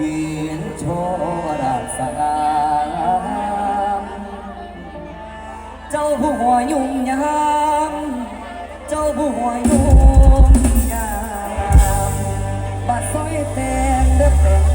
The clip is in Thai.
ยืนโชว์ราชสามเจ้าผู้หัวยุ่งยามเจ้าผู้หัวยุ่งยามบัดซอยแตงเด็อแปลง